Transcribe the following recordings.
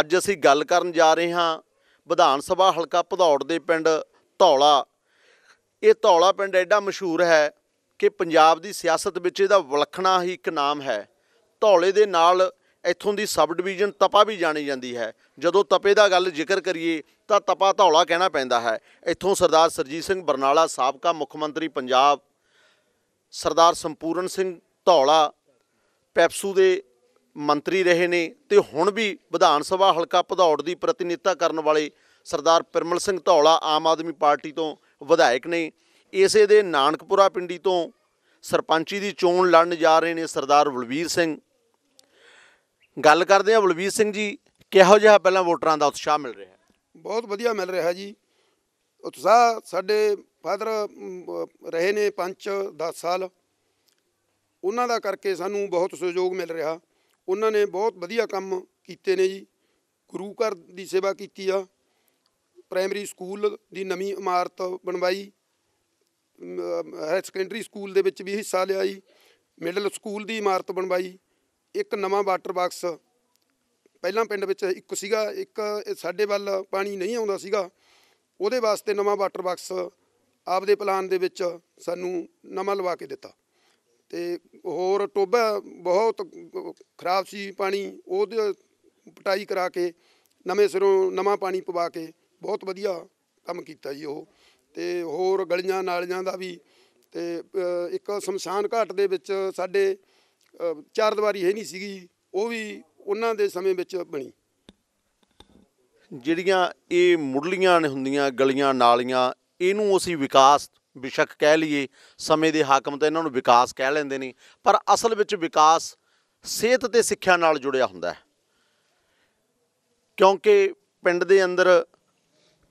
ਅੱਜ ਅਸੀਂ ਗੱਲ ਕਰਨ ਜਾ ਰਹੇ ਹਾਂ ਵਿਧਾਨ ਸਭਾ ਹਲਕਾ ਭਦੌੜ ਦੇ ਪਿੰਡ ਧੌਲਾ। ਇਹ ਧੌਲਾ ਪਿੰਡ ਐਡਾ ਮਸ਼ਹੂਰ ਹੈ ਕਿ ਪੰਜਾਬ ਦੀ ਸਿਆਸਤ ਵਿੱਚ ਇਹਦਾ ਵਿਲੱਖਣਾ ਹੀ ਇੱਕ ਨਾਮ ਹੈ। ਧੌਲੇ ਦੇ ਨਾਲ ਇੱਥੋਂ ਦੀ ਸਬ ਡਿਵੀਜ਼ਨ ਤਪਾ ਵੀ ਜਾਣੀ ਜਾਂਦੀ ਹੈ। ਜਦੋਂ ਤਪੇ ਦਾ ਗੱਲ ਜ਼ਿਕਰ ਕਰੀਏ ਤਾਂ ਤਪਾ ਧੌਲਾ ਕਹਿਣਾ ਪੈਂਦਾ ਹੈ। ਇੱਥੋਂ ਸਰਦਾਰ ਸਰਜੀਤ ਸਿੰਘ ਬਰਨਾਲਾ ਸਾਬਕਾ ਮੁੱਖ ਮੰਤਰੀ ਪੰਜਾਬ ਸਰਦਾਰ ਸੰਪੂਰਨ ਸਿੰਘ ਧੌਲਾ ਪੈਪਸੂ ਦੇ ਮੰਤਰੀ ਰਹੇ ਨੇ ਤੇ ਹੁਣ ਵੀ ਵਿਧਾਨ ਸਭਾ ਹਲਕਾ ਭਦੌੜ ਦੀ ਪ੍ਰਤੀਨਿਧਤਾ ਕਰਨ ਵਾਲੇ ਸਰਦਾਰ ਪਿਰਮਲ ਸਿੰਘ ਧੌਲਾ ਆਮ ਆਦਮੀ ਪਾਰਟੀ ਤੋਂ ਵਿਧਾਇਕ ਨੇ। ਇਸੇ ਦੇ ਨਾਨਕਪੁਰਾ ਪਿੰਡੀ ਤੋਂ ਸਰਪੰਚੀ ਦੀ ਚੋਣ ਲੜਨ ਜਾ ਰਹੇ ਨੇ ਸਰਦਾਰ ਬਲਵੀਰ ਸਿੰਘ। ਗੱਲ ਕਰਦੇ ਹਾਂ ਬਲਵੀਰ ਸਿੰਘ ਜੀ, ਕਿਹੋ ਜਿਹਾ ਪਹਿਲਾਂ ਵੋਟਰਾਂ ਦਾ ਉਤਸ਼ਾਹ ਮਿਲ ਰਿਹਾ? ਹੈ ਬਹੁਤ ਵਧੀਆ ਮਿਲ ਰਿਹਾ ਜੀ। ਉਤਸ਼ਾਹ ਸਾਡੇ ਫਾਦਰ ਰਹੇ ਨੇ ਪੰਚ 10 ਸਾਲ। ਉਹਨਾਂ ਦਾ ਕਰਕੇ ਸਾਨੂੰ ਬਹੁਤ ਸਹਿਯੋਗ ਮਿਲ ਰਿਹਾ। ਉਹਨਾਂ ਨੇ ਬਹੁਤ ਵਧੀਆ ਕੰਮ ਕੀਤੇ ਨੇ ਜੀ। ਗੁਰੂ ਘਰ ਦੀ ਸੇਵਾ ਕੀਤੀ ਆ। ਪ੍ਰਾਇਮਰੀ ਸਕੂਲ ਦੀ ਨਵੀਂ ਇਮਾਰਤ ਬਣਵਾਈ। ਹਾਇਰ ਸੈਕੰਡਰੀ ਸਕੂਲ ਦੇ ਵਿੱਚ ਵੀ ਹਿੱਸਾ ਲਿਆ ਜੀ। ਮਿਡਲ ਸਕੂਲ ਦੀ ਇਮਾਰਤ ਬਣਵਾਈ। ਇੱਕ ਨਵਾਂ ਵਾਟਰ ਬਾਕਸ ਪਹਿਲਾਂ ਪਿੰਡ ਵਿੱਚ ਇੱਕ ਸੀਗਾ, ਇੱਕ ਸਾਡੇ ਵੱਲ ਪਾਣੀ ਨਹੀਂ ਆਉਂਦਾ ਸੀਗਾ। ਉਹਦੇ ਵਾਸਤੇ ਨਵਾਂ ਵਾਟਰ ਬਾਕਸ ਆਪਦੇ ਪਲਾਨ ਦੇ ਵਿੱਚ ਸਾਨੂੰ ਨਵਾਂ ਲਵਾ ਕੇ ਦਿੱਤਾ। ਤੇ ਹੋਰ ਟੋਬਾ ਬਹੁਤ ਖਰਾਬ ਸੀ ਪਾਣੀ ਉਹਦੇ ਪਟਾਈ ਕਰਾ ਕੇ ਨਵੇਂ ਸਿਰੋਂ ਨਵਾਂ ਪਾਣੀ ਪਵਾ ਕੇ ਬਹੁਤ ਵਧੀਆ ਕੰਮ ਕੀਤਾ ਜੀ ਉਹ। ਤੇ ਹੋਰ ਗਲੀਆਂ ਨਾਲੀਆਂ ਦਾ ਵੀ ਤੇ ਇੱਕ ਸ਼ਮਸ਼ਾਨ ਘਾਟ ਦੇ ਵਿੱਚ ਸਾਡੇ ਅ, ਚਾਰ ਦੀਵਾਰੀ ਹੈ ਨਹੀਂ ਸੀਗੀ ਉਹ ਵੀ ਉਹਨਾਂ ਦੇ ਸਮੇਂ ਵਿੱਚ ਬਣੀ। ਜਿਹੜੀਆਂ ਇਹ ਮੁੱਢਲੀਆਂ ਨੇ ਹੁੰਦੀਆਂ ਗਲੀਆਂ ਨਾਲੀਆਂ ਇਹਨੂੰ ਅਸੀਂ ਵਿਕਾਸ ਬਿਸ਼ੱਕ ਕਹਿ ਲਈਏ, ਸਮੇਂ ਦੇ ਹਾਕਮ ਤਾਂ ਇਹਨਾਂ ਨੂੰ ਵਿਕਾਸ ਕਹਿ ਲੈਂਦੇ ਨੇ, ਪਰ ਅਸਲ ਵਿੱਚ ਵਿਕਾਸ ਸਿਹਤ ਤੇ ਸਿੱਖਿਆ ਨਾਲ ਜੁੜਿਆ ਹੁੰਦਾ ਹੈ। ਕਿਉਂਕਿ ਪਿੰਡ ਦੇ ਅੰਦਰ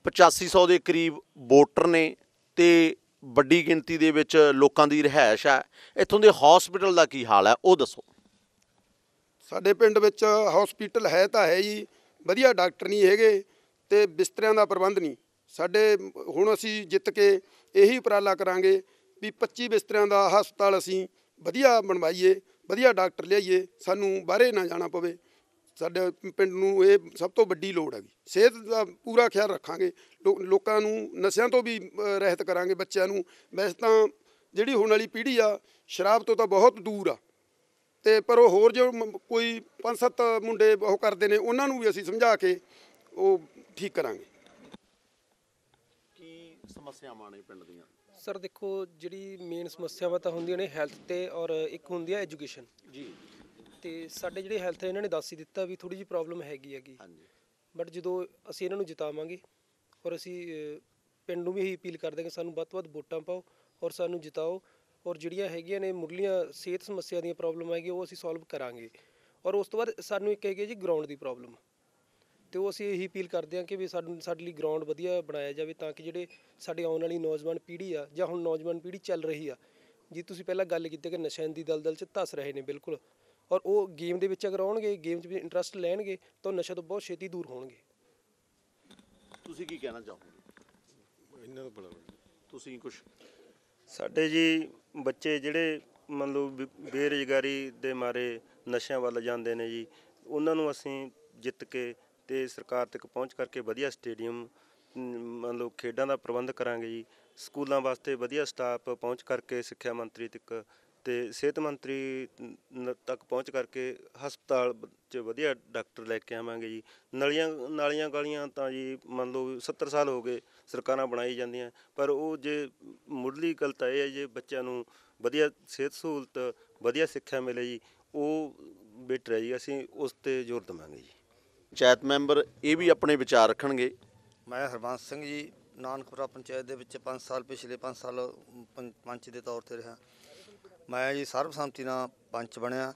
8500 ਦੇ ਕਰੀਬ ਵੋਟਰ ਨੇ ਤੇ ਵੱਡੀ ਗਿਣਤੀ ਦੇ ਵਿੱਚ ਲੋਕਾਂ ਦੀ ਰਿਹਾਇਸ਼ ਹੈ। ਇੱਥੋਂ ਦੇ ਹਸਪੀਟਲ ਦਾ ਕੀ ਹਾਲ ਹੈ, ਉਹ ਦੱਸੋ। ਸਾਡੇ ਪਿੰਡ ਵਿੱਚ ਹਸਪੀਟਲ ਹੈ ਤਾਂ ਹੈ ਜੀ ਵਧੀਆ ਡਾਕਟਰ ਨਹੀਂ ਹੈਗੇ ਤੇ ਬਿਸਤਰਿਆਂ ਦਾ ਪ੍ਰਬੰਧ ਨਹੀਂ। ਸਾਡੇ ਹੁਣ ਅਸੀਂ ਜਿੱਤ ਕੇ ਇਹੀ ਉਪਰਾਲਾ ਕਰਾਂਗੇ ਵੀ 25 ਬਿਸਤਰਿਆਂ ਦਾ ਹਸਪਤਾਲ ਅਸੀਂ ਵਧੀਆ ਬਣਵਾਈਏ, ਵਧੀਆ ਡਾਕਟਰ ਲਿਆਈਏ, ਸਾਨੂੰ ਬਾਹਰੇ ਨਾ ਜਾਣਾ ਪਵੇ। ਸਾਡੇ ਪਿੰਡ ਨੂੰ ਇਹ ਸਭ ਤੋਂ ਵੱਡੀ ਲੋੜ ਹੈਗੀ। ਸਿਹਤ ਦਾ ਪੂਰਾ ਖਿਆਲ ਰੱਖਾਂਗੇ। ਲੋ- ਲੋਕਾਂ ਨੂੰ, ਨਸ਼ਿਆਂ ਤੋਂ ਵੀ ਰਹਿਤ ਕਰਾਂਗੇ ਬੱਚਿਆਂ ਨੂੰ। ਵੈਸੇ ਤਾਂ ਜਿਹੜੀ ਹੋਣ ਵਾਲੀ ਪੀੜ੍ਹੀ ਆ, ਸ਼ਰਾਬ ਤੋਂ ਤਾਂ ਬਹੁਤ ਦੂਰ ਆ। ਤੇ ਪਰ ਉਹ ਹੋਰ ਜੋ ਕੋਈ ਪੰਜ ਸੱਤ ਮੁੰਡੇ ਉਹ ਕਰਦੇ ਨੇ, ਉਹਨਾਂ ਨੂੰ ਵੀ ਅਸੀਂ ਸਮਝਾ ਕੇ ਉਹ ਠੀਕ ਕਰਾਂਗੇ। ਸਮੱਸਿਆਵਾਂ ਨੇ ਪਿੰਡ ਦੀਆਂ? ਸਰ ਦੇਖੋ ਜਿਹੜੀ ਮੇਨ ਸਮੱਸਿਆਵਾਂ ਤਾਂ ਹੁੰਦੀਆਂ ਨੇ ਹੈਲਥ ਤੇ ਔਰ ਇੱਕ ਹੁੰਦੀ ਹੈ ਐਜੂਕੇਸ਼ਨ ਜੀ। ਤੇ ਸਾਡੇ ਜਿਹੜੇ ਹੈਲਥ ਇਹਨਾਂ ਨੇ ਦੱਸ ਹੀ ਦਿੱਤਾ ਵੀ ਥੋੜੀ ਜਿਹੀ ਪ੍ਰੋਬਲਮ ਹੈਗੀ ਹੈਗੀ। ਹਾਂਜੀ। ਬਟ ਜਦੋਂ ਅਸੀਂ ਇਹਨਾਂ ਨੂੰ ਜਿਤਾਵਾਂਗੇ ਔਰ ਅਸੀਂ ਪਿੰਡ ਨੂੰ ਵੀ ਇਹੀ ਅਪੀਲ ਕਰਦੇ ਕਿ ਸਾਨੂੰ ਵੱਧ ਤੋਂ ਵੱਧ ਵੋਟਾਂ ਪਾਓ ਔਰ ਸਾਨੂੰ ਜਿਤਾਓ ਔਰ ਜਿਹੜੀਆਂ ਹੈਗੀਆਂ ਨੇ ਮੁੱਢਲੀਆਂ ਸਿਹਤ ਸਮੱਸਿਆ ਦੀਆਂ ਪ੍ਰੋਬਲਮ ਹੈਗੀਆਂ ਉਹ ਅਸੀਂ ਸੋਲਵ ਕਰਾਂਗੇ। ਔਰ ਉਸ ਤੋਂ ਬਾਅਦ ਸਾਨੂੰ ਇੱਕ ਹੈਗੀ ਜੀ ਗਰਾਊਂਡ ਦੀ ਪ੍ਰੋਬਲਮ ਤੇ ਉਹ ਅਸੀਂ ਇਹੀ ਅਪੀਲ ਕਰਦੇ ਹਾਂ ਕਿ ਵੀ ਸਾਨੂੰ ਸਾਡੇ ਲਈ ਗਰਾਊਂਡ ਵਧੀਆ ਬਣਾਇਆ ਜਾਵੇ ਤਾਂ ਕਿ ਜਿਹੜੇ ਸਾਡੇ ਆਉਣ ਵਾਲੀ ਨੌਜਵਾਨ ਪੀੜ੍ਹੀ ਆ ਜਾਂ ਹੁਣ ਨੌਜਵਾਨ ਪੀੜ੍ਹੀ ਚੱਲ ਰਹੀ ਆ ਜੀ ਤੁਸੀਂ ਪਹਿਲਾਂ ਗੱਲ ਕੀਤੀ ਕਿ ਨਸ਼ਿਆਂ ਦੀ ਦਲਦਲ 'ਚ ਧੱਸ ਰਹੇ ਨੇ ਬਿਲਕੁਲ ਔਰ ਉਹ ਗੇਮ ਦੇ ਵਿੱਚ ਅਗਰ ਆਉਣਗੇ ਗੇਮ 'ਚ ਵੀ ਇੰਟਰਸਟ ਲੈਣਗੇ ਤਾਂ ਉਹ ਨਸ਼ਾ ਤੋਂ ਬਹੁਤ ਛੇਤੀ ਦੂਰ ਹੋਣਗੇ। ਤੁਸੀਂ ਕੀ ਕਹਿਣਾ ਚਾਹੋਗੇ? ਤੁਸੀਂ ਕੁਝ ਸਾਡੇ ਜੀ ਬੱਚੇ ਜਿਹੜੇ ਮੰਨ ਲਓ ਬੇ- ਬੇਰੁਜ਼ਗਾਰੀ ਦੇ ਮਾਰੇ ਨਸ਼ਿਆਂ ਵੱਲ ਜਾਂਦੇ ਨੇ ਜੀ ਉਹਨਾਂ ਨੂੰ ਅਸੀਂ ਜਿੱਤ ਕੇ ਤੇ ਸਰਕਾਰ ਤੱਕ ਪਹੁੰਚ ਕਰਕੇ ਵਧੀਆ ਸਟੇਡੀਅਮ ਮੰਨ ਲਓ ਖੇਡਾਂ ਦਾ ਪ੍ਰਬੰਧ ਕਰਾਂਗੇ ਜੀ। ਸਕੂਲਾਂ ਵਾਸਤੇ ਵਧੀਆ ਸਟਾਫ ਪਹੁੰਚ ਕਰਕੇ ਸਿੱਖਿਆ ਮੰਤਰੀ ਤੱਕ ਤੇ ਸਿਹਤ ਮੰਤਰੀ ਨ- ਤੱਕ ਪਹੁੰਚ ਕਰਕੇ ਹਸਪਤਾਲ 'ਚ ਵਧੀਆ ਡਾਕਟਰ ਲੈ ਕੇ ਆਵਾਂਗੇ ਜੀ। ਨਲੀਆਂ, ਨਾਲੀਆਂ ਗਲੀਆਂ ਤਾਂ ਜੀ ਮੰਨ ਲਓ 70 ਸਾਲ ਹੋ ਗਏ ਸਰਕਾਰਾਂ ਬਣਾਈ ਜਾਂਦੀਆਂ। ਪਰ ਉਹ ਜੇ ਮੁੱਢਲੀ ਗੱਲ ਤਾਂ ਇਹ ਹੈ ਜੇ ਬੱਚਿਆਂ ਨੂੰ ਵਧੀਆ ਸਿਹਤ ਸਹੂਲਤ, ਵਧੀਆ ਸਿੱਖਿਆ ਮਿਲੇ ਜੀ, ਉਹ ਬੈਟਰ ਹੈ ਜੀ। ਅਸੀਂ ਉਸ ਤੇ ਜ਼ੋਰ ਦੇਵਾਂਗੇ ਜੀ। ਪੰਚਾਇਤ ਮੈਂਬਰ ਇਹ ਵੀ ਆਪਣੇ ਵਿਚਾਰ ਰੱਖਣਗੇ। ਮੈਂ ਹਰਬੰਸ ਸਿੰਘ ਜੀ, ਨਾਨਕਪੁਰਾ ਪੰਚਾਇਤ ਦੇ ਵਿੱਚ 5 ਸਾਲ, ਪਿਛਲੇ 5 ਸਾਲ ਪੰਚ ਦੇ ਤੌਰ ਤੇ ਰਿਹਾ। ਮੈਂ ਜੀ ਸਰਬਸੰਮਤੀ ਨਾਲ ਪੰਚ ਬਣਿਆ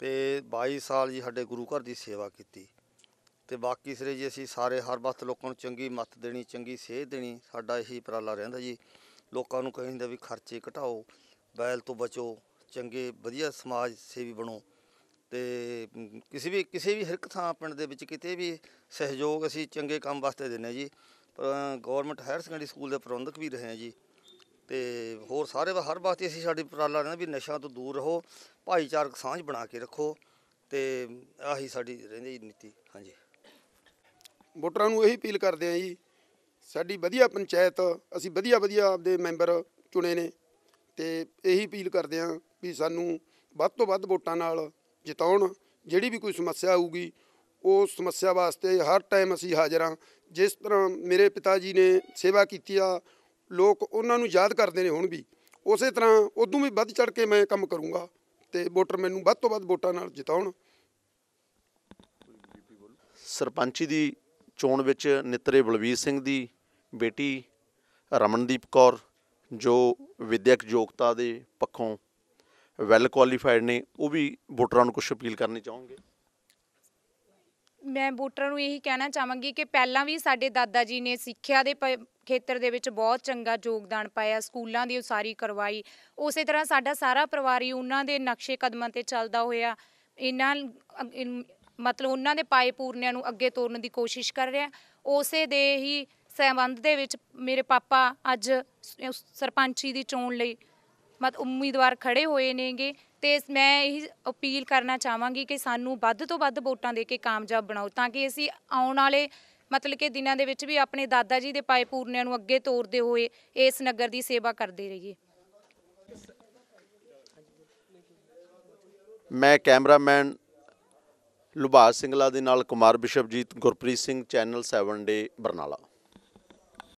ਤੇ 22 ਸਾਲ ਜੀ ਸਾਡੇ ਗੁਰੂ ਘਰ ਦੀ ਸੇਵਾ ਕੀਤੀ। ਤੇ ਬਾਕੀ ਸਿਰੇ ਜੀ ਅਸੀਂ ਸਾਰੇ ਹਰ ਵਕਤ ਲੋਕਾਂ ਨੂੰ ਚੰਗੀ ਮੱਤ ਦੇਣੀ, ਚੰਗੀ ਸੇਧ ਦੇਣੀ, ਸਾਡਾ ਇਹੀ ਉਪਰਾਲਾ ਰਹਿੰਦਾ ਜੀ। ਲੋਕਾਂ ਨੂੰ ਕਹਿੰਦਾ ਵੀ ਖਰਚੇ ਘਟਾਓ, ਬੈਲ ਤੋਂ ਬਚੋ, ਚੰਗੇ, ਵਧੀਆ ਸਮਾਜ ਸੇਵੀ ਬਣੋ। ਤੇ ਕਿਸੇ ਵੀ ਕਿਸੇ ਵੀ ਹਰ ਇੱਕ ਥਾਂ ਪਿੰਡ ਦੇ ਵਿੱਚ ਕਿਤੇ ਵੀ ਸਹਿਯੋਗ ਅਸੀਂ ਚੰਗੇ ਕੰਮ ਵਾਸਤੇ ਦਿੰਦੇ ਹਾਂ ਜੀ। ਗਵਰਨਮੈਂਟ ਹਾਇਰ ਸੈਕੰਡਰੀ ਸਕੂਲ ਦੇ ਪ੍ਰਬੰਧਕ ਵੀ ਰਹੇ ਹਾਂ ਜੀ। ਤੇ ਹੋਰ ਸਾਰੇ ਵਾ- ਹਰ ਵਾਸਤੇ ਅਸੀਂ ਸਾਡੀ ਉਪਰਾਲਾ ਰਹਿੰਦਾ ਵੀ ਨਸ਼ਿਆਂ ਤੋਂ ਦੂਰ ਰਹੋ, ਭਾਈਚਾਰਕ ਸਾਂਝ ਬਣਾ ਕੇ ਰੱਖੋ ਤੇ ਆਹੀ ਸਾਡੀ ਰਹਿੰਦੀ ਨੀਤੀ। ਹਾਂਜੀ। ਵੋਟਰਾਂ ਨੂੰ ਇਹੀ ਅਪੀਲ ਕਰਦੇ ਹਾਂ ਜੀ, ਸਾਡੀ ਵਧੀਆ ਪੰਚਾਇਤ, ਅਸੀਂ ਵਧੀਆ ਵਧੀਆ ਆਪਦੇ ਮੈਂਬਰ ਚੁਣੇ ਨੇ ਤੇ ਇਹੀ ਅਪੀਲ ਕਰਦੇ ਹਾਂ ਵੀ ਸਾਨੂੰ ਵੱਧ ਤੋਂ ਵੱਧ ਵੋਟਾਂ ਨਾਲ ਜਿਤਾਉਣ, ਜਿਹੜੀ ਵੀ ਕੋਈ ਸਮੱਸਿਆ ਆਊਗੀ, ਉਹ ਸਮੱਸਿਆ ਵਾਸਤੇ ਹਰ ਟਾਈਮ ਅਸੀਂ ਹਾਜ਼ਰ ਹਾਂ। ਜਿਸ ਤਰ੍ਹਾਂ ਮੇਰੇ ਪਿਤਾ ਜੀ ਨੇ ਸੇਵਾ ਕੀਤੀ ਆ, ਲੋਕ ਉਹਨਾਂ ਨੂੰ ਯਾਦ ਕਰਦੇ ਨੇ ਹੁਣ ਵੀ। ਉਸੇ ਤਰ੍ਹਾਂ ਉਦੋਂ ਵੀ ਵੱਧ ਚੜ ਕੇ ਮੈਂ ਕੰਮ ਕਰੂੰਗਾ ਤੇ ਵੋਟਰ ਮੈਨੂੰ ਵੱਧ ਤੋਂ ਵੱਧ ਵੋਟਾਂ ਨਾਲ ਜਿਤਾਉਣ। ਸਰਪੰਚੀ ਦੀ ਚੋਣ ਵਿੱਚ ਨਿਤਰੇ ਬਲਵੀਰ ਸਿੰਘ ਦੀ ਬੇਟੀ ਰਮਨਦੀਪ ਕੌਰ, ਜੋ ਵਿਦਿਅਕ ਯੋਗਤਾ ਦੇ ਪੱਖੋਂ ਵੈਲ ਕੁਆਲੀਫਾਈਡ ਨੇ, ਉਹ ਵੀ ਵੋਟਰਾਂ ਨੂੰ ਕੁਝ ਅਪੀਲ ਕਰਨੀ ਚਾਹੋਗੇ? ਮੈਂ ਵੋਟਰਾਂ ਨੂੰ ਇਹੀ ਕਹਿਣਾ ਚਾਹਾਂਗੀ ਕਿ ਪਹਿਲਾਂ ਵੀ ਸਾਡੇ ਦਾਦਾ ਜੀ ਨੇ ਸਿੱਖਿਆ ਦੇ ਪ- ਖੇਤਰ ਦੇ ਵਿੱਚ ਬਹੁਤ ਚੰਗਾ ਯੋਗਦਾਨ ਪਾਇਆ, ਸਕੂਲਾਂ ਦੀ ਉਸਾਰੀ ਕਰਵਾਈ। ਉਸੇ ਤਰ੍ਹਾਂ ਸਾਡਾ ਸਾਰਾ ਪਰਿਵਾਰ ਹੀ ਉਹਨਾਂ ਦੇ ਨਕਸ਼ੇ ਕਦਮਾਂ ਤੇ ਚੱਲਦਾ ਹੋਇਆ, ਇਹਨਾਂ ਮਤਲਬ ਉਹਨਾਂ ਦੇ ਪਾਏ ਪੂਰਨਿਆਂ ਨੂੰ ਅੱਗੇ ਤੋਰਨ ਦੀ ਕੋਸ਼ਿਸ਼ ਕਰ ਰਿਹਾ। ਉਸੇ ਦੇ ਹੀ ਸਬੰਧ ਦੇ ਵਿੱਚ ਮੇਰੇ ਪਾਪਾ ਅੱਜ ਸਰਪੰਚੀ ਦੀ ਚੋਣ ਲਈ ਮਤ ਉਮੀਦਵਾਰ ਖੜੇ ਹੋਏ ਨੇਗੇ ਤੇ ਮੈਂ ਇਹ ਅਪੀਲ ਕਰਨਾ ਚਾਹਾਂਗੀ ਕਿ ਸਾਨੂੰ ਵੱਧ ਤੋਂ ਵੱਧ ਵੋਟਾਂ ਦੇ ਕੇ ਕਾਮਯਾਬ ਬਣਾਓ, ਤਾਂ ਕਿ ਅਸੀਂ ਆਉਣ ਵਾਲੇ ਮਤਲਬ ਕਿ ਦਿਨਾਂ ਦੇ ਵਿੱਚ ਵੀ ਆਪਣੇ ਦਾਦਾ ਜੀ ਦੇ ਪਾਏ ਪੂਰਨਿਆਂ ਨੂੰ ਅੱਗੇ ਤੋਰਦੇ ਹੋਏ ਇਸ ਨਗਰ ਦੀ ਸੇਵਾ ਕਰਦੇ ਰਹੀਏ। ਮੈਂ ਕੈਮਰਾਮੈਨ ਲੁਭਾਸ ਸਿੰਘਲਾ ਦੇ ਨਾਲ ਕੁਮਾਰ ਬਿਸ਼ਪਜੀਤ, ਗੁਰਪ੍ਰੀਤ ਸਿੰਘ, ਚੈਨਲ 7 ਡੇ ਬਰਨਾਲਾ।